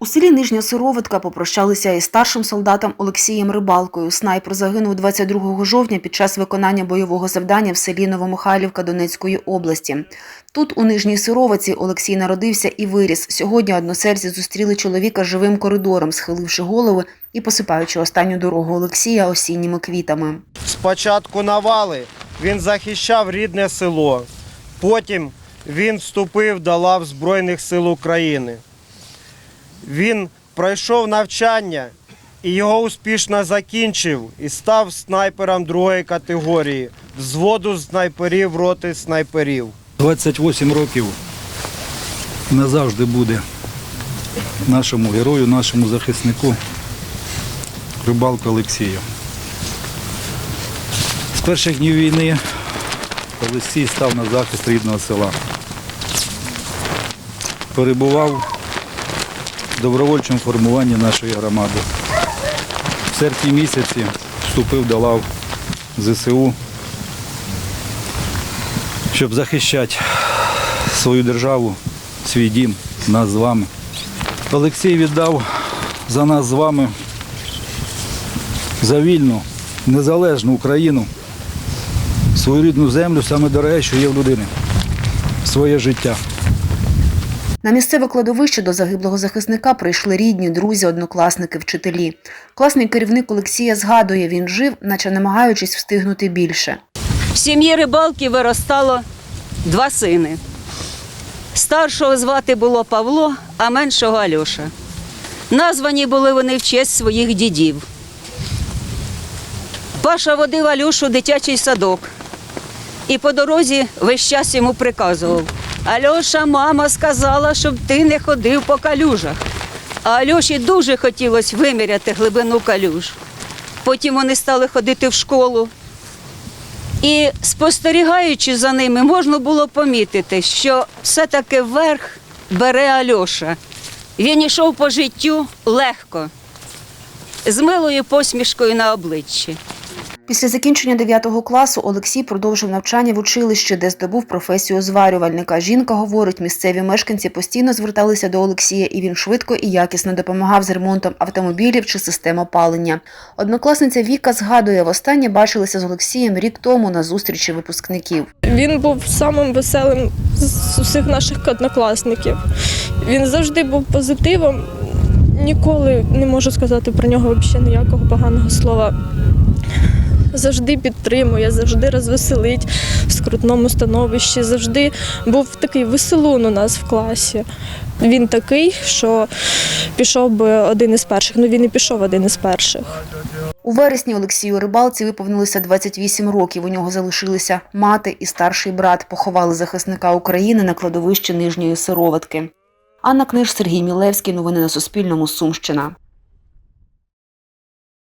У селі Нижня Сироватка попрощалися із старшим солдатом Олексієм Рибалкою. Снайпер загинув 22 жовтня під час виконання бойового завдання в селі Новомихайлівка Донецької області. Тут, у Нижній Сироваці, Олексій народився і виріс. Сьогодні односельці зустріли чоловіка живим коридором, схиливши голови і посипаючи останню дорогу Олексія осінніми квітами. Спочатку навали він захищав рідне село. Потім він вступив до лав Збройних сил України. Він пройшов навчання і його успішно закінчив і став снайпером другої категорії взводу снайперів роти снайперів. 28 років назавжди буде нашому герою, нашому захиснику Рибалку Олексію. З перших днів війни Олексій став на захист рідного села. Перебував добровольчому формуванні нашої громади. В серпні місяці вступив до лав ЗСУ, щоб захищати свою державу, свій дім, нас з вами. Олексій віддав за нас з вами за вільну, незалежну Україну, свою рідну землю, саме дороге, що є в людини, своє життя. На місцеве кладовище до загиблого захисника прийшли рідні, друзі, однокласники, вчителі. Класний керівник Олексія згадує, він жив, наче намагаючись встигнути більше. В сім'ї рибалки виростало два сини. Старшого звати було Павло, а меншого Альоша. Названі були вони в честь своїх дідів. Паша водив Альошу в дитячий садок і по дорозі весь час йому приказував. Альоша, мама сказала, щоб ти не ходив по калюжах. А Альоші дуже хотілося виміряти глибину калюж. Потім вони стали ходити в школу. І спостерігаючи за ними, можна було помітити, що все-таки верх бере Альоша. Він йшов по життю легко, з милою посмішкою на обличчі. Після закінчення 9 класу Олексій продовжив навчання в училищі, де здобув професію зварювальника. Жінка говорить, місцеві мешканці постійно зверталися до Олексія, і він швидко і якісно допомагав з ремонтом автомобілів чи систем опалення. Однокласниця Віка згадує, востаннє бачилися з Олексієм рік тому на зустрічі випускників. Він був самим веселим з усіх наших однокласників. Він завжди був позитивом. Ніколи не можу сказати про нього взагалі ніякого поганого слова. Завжди підтримує, завжди розвеселить в скрутному становищі, завжди був такий веселун у нас в класі. Він такий, що пішов би один із перших. Ну він і пішов один із перших. У вересні Олексію Рибалці виповнилося 28 років. У нього залишилися мати і старший брат. Поховали захисника України на кладовищі Нижньої Сироватки. Анна Книж, Сергій Мілевський. Новини на Суспільному. Сумщина.